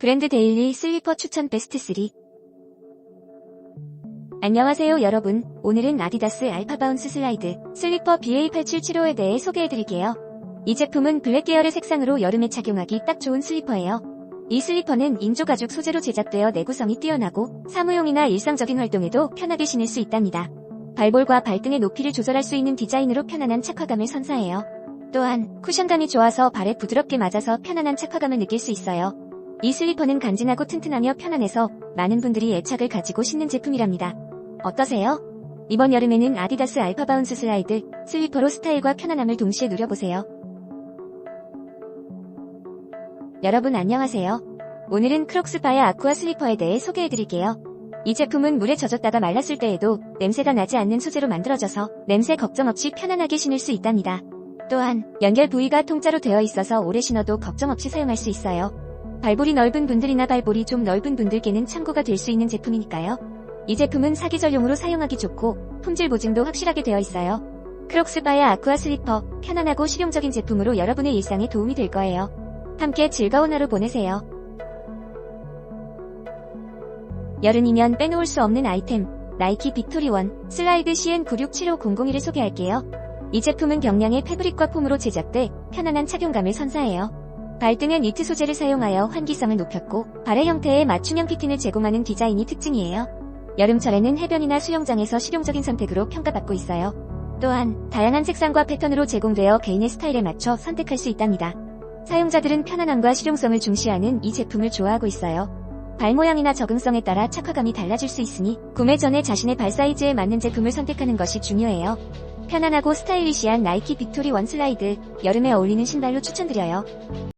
브랜드 데일리 슬리퍼 추천 베스트 3 안녕하세요 여러분. 오늘은 아디다스 알파 바운스 슬라이드 슬리퍼 BA8775에 대해 소개해드릴게요. 이 제품은 블랙 계열의 색상으로 여름에 착용하기 딱 좋은 슬리퍼예요. 이 슬리퍼는 인조가죽 소재로 제작되어 내구성이 뛰어나고 사무용이나 일상적인 활동에도 편하게 신을 수 있답니다. 발볼과 발등의 높이를 조절할 수 있는 디자인으로 편안한 착화감을 선사해요. 또한 쿠션감이 좋아서 발에 부드럽게 맞아서 편안한 착화감을 느낄 수 있어요 이 슬리퍼는 간지나고 튼튼하며 편안해서 많은 분들이 애착을 가지고 신는 제품이랍니다. 어떠세요? 이번 여름에는 아디다스 알파 바운스 슬라이드 슬리퍼로 스타일과 편안함을 동시에 누려보세요. 여러분 안녕하세요. 오늘은 크록스 바야 아쿠아 슬리퍼에 대해 소개해드릴게요. 이 제품은 물에 젖었다가 말랐을 때에도 냄새가 나지 않는 소재로 만들어져서 냄새 걱정 없이 편안하게 신을 수 있답니다. 또한 연결 부위가 통짜로 되어 있어서 오래 신어도 걱정 없이 사용할 수 있어요. 발볼이 넓은 분들이나 발볼이 좀 넓은 분들께는 참고가 될 수 있는 제품이니까요. 이 제품은 사계절용으로 사용하기 좋고 품질 보증도 확실하게 되어 있어요. 크록스 바야 아쿠아 슬리퍼 편안하고 실용적인 제품으로 여러분의 일상에 도움이 될 거예요. 함께 즐거운 하루 보내세요. 여름이면 빼놓을 수 없는 아이템 나이키 빅토리원 슬라이드 CN967501을 소개할게요. 이 제품은 경량의 패브릭과 폼으로 제작돼 편안한 착용감을 선사해요. 발등은 니트 소재를 사용하여 환기성을 높였고 발의 형태에 맞춤형 피팅을 제공하는 디자인이 특징이에요. 여름철에는 해변이나 수영장에서 실용적인 선택으로 평가받고 있어요. 또한 다양한 색상과 패턴으로 제공되어 개인의 스타일에 맞춰 선택할 수 있답니다. 사용자들은 편안함과 실용성을 중시하는 이 제품을 좋아하고 있어요. 발 모양이나 적응성에 따라 착화감이 달라질 수 있으니 구매 전에 자신의 발 사이즈에 맞는 제품을 선택하는 것이 중요해요. 편안하고 스타일리시한 나이키 빅토리 원 슬라이드 여름에 어울리는 신발로 추천드려요.